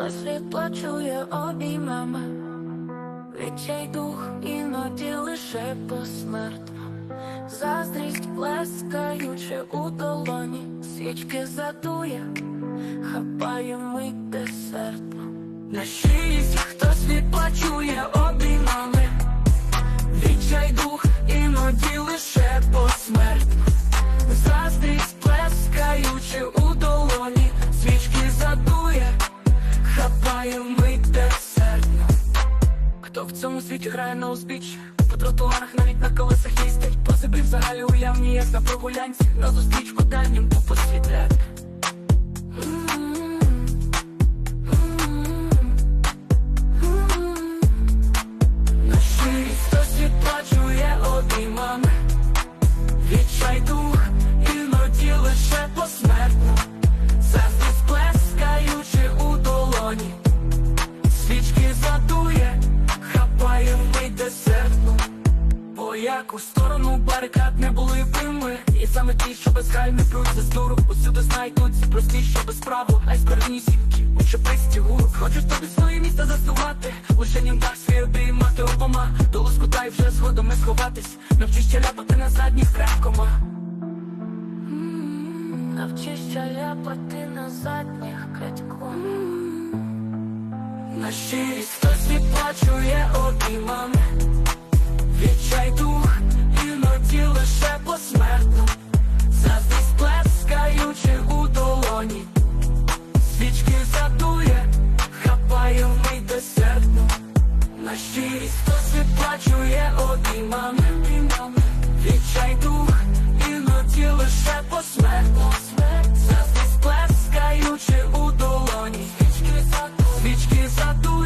Хтось відплачує обіймами, відчай дух іноді лише посмертно. Заздрість плескаючи у долоні, свічки задує, хапає мить десерт. На щирість хтось відплачує обіймами, Хто в цьому світі грає на узбіч? По тротуарах навіть на колесах їздять. Позаби взагалі уявні, як на прогулянці. На зустрічку дальнім тупо світлять По яку сторону барикад не були би ми. І саме ті, що безхальний плюс за стуру Усюди знайдуться прості, що без правил А й скарні сімки, у чеписті гуру Хочеш тобі своє місце заснувати Лише нім так свій обіймати обома. До лоскута й вже згодом сховатись. Навчись ще ляпати на задніх крепкома Навчись ще ляпати на задніх крадьком. На щирість хтось відплачує обіймами свічки задує, хапає мій десертну, на щирість хтось відплачує обіймами, відчай дух, іноді лише посмертно. Зараз сплескаючи у долоні, свічки задує, свічки задує.